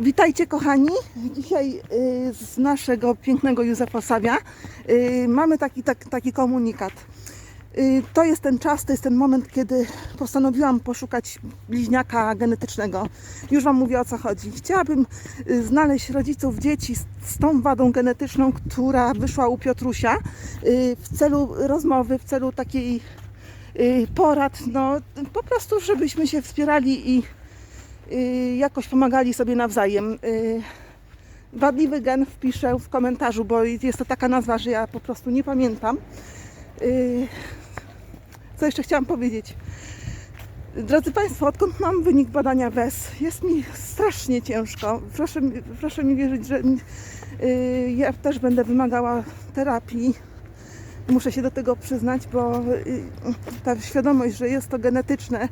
Witajcie kochani. Dzisiaj y, z naszego pięknego Józefa Sawia y, mamy taki, tak, taki komunikat. Y, To jest ten czas, to jest ten moment, kiedy postanowiłam poszukać bliźniaka genetycznego. Już Wam mówię o co chodzi. Chciałabym znaleźć rodziców dzieci z, z tą wadą genetyczną, która wyszła u Piotrusia w celu rozmowy, w celu takiej porad, no po prostu, żebyśmy się wspierali i jakoś pomagali sobie nawzajem. Y, Wadliwy gen wpiszę w komentarzu, bo jest to taka nazwa, że ja po prostu nie pamiętam. Y, Co jeszcze chciałam powiedzieć? Drodzy Państwo, odkąd mam wynik badania WES, jest mi strasznie ciężko. Proszę, proszę mi wierzyć, że y, ja też będę wymagała terapii. Muszę się do tego przyznać, bo y, ta świadomość, że jest to genetyczne,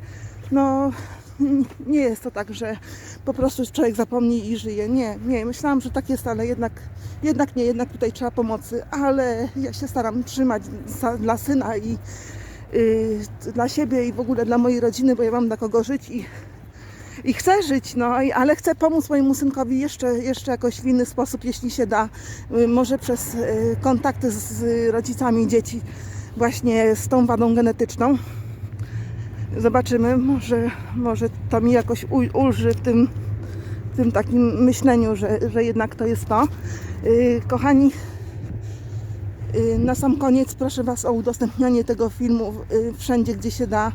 no nie jest to tak, że po prostu człowiek zapomni i żyje. Nie, nie. Myślałam, że tak jest, ale jednak, jednak nie, jednak tutaj trzeba pomocy. Ale ja się staram trzymać dla syna i y, dla siebie i w ogóle dla mojej rodziny, bo ja mam dla kogo żyć i, i chcę żyć, no, i, ale chcę pomóc mojemu synkowi jeszcze, jeszcze jakoś w inny sposób, jeśli się da. Y, może przez y, kontakty z, z rodzicami dzieci właśnie z tą wadą genetyczną. Zobaczymy, może, może to mi jakoś ulży w tym, w tym takim myśleniu, że, że jednak to jest to. Yy, kochani, yy, na sam koniec proszę Was o udostępnianie tego filmu yy, wszędzie, gdzie się da.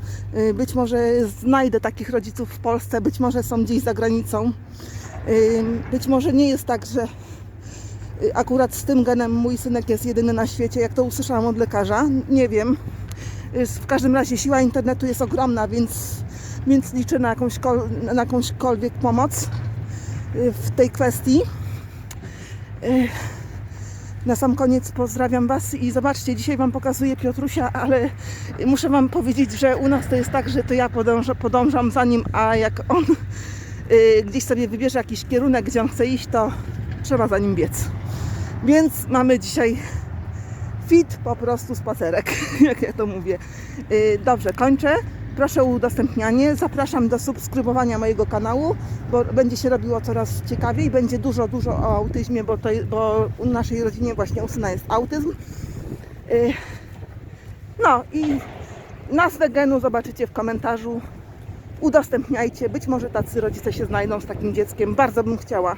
Być może znajdę takich rodziców w Polsce, być może są gdzieś za granicą. Być może nie jest tak, że akurat z tym genem mój synek jest jedyny na świecie, jak to usłyszałam od lekarza. Nie wiem. W każdym razie siła internetu jest ogromna, więc, więc liczę na, jakąś, kol- na jakąśkolwiek pomoc y, w tej kwestii. Y, Na sam koniec pozdrawiam Was i zobaczcie, dzisiaj Wam pokazuję Piotrusia, ale muszę Wam powiedzieć, że u nas to jest tak, że to ja podążam, podążam za nim, a jak on y, gdzieś sobie wybierze jakiś kierunek, gdzie on chce iść, to trzeba za nim biec. Więc mamy dzisiaj fit po prostu spacerek, jak ja to mówię. Yy, Dobrze, kończę. Proszę o udostępnianie. Zapraszam do subskrybowania mojego kanału, bo będzie się robiło coraz ciekawiej. Będzie dużo, dużo o autyzmie, bo, to, bo u naszej rodzinie właśnie u syna jest autyzm. Yy, No i nazwę genu zobaczycie w komentarzu. Udostępniajcie. Być może tacy rodzice się znajdą z takim dzieckiem. Bardzo bym chciała.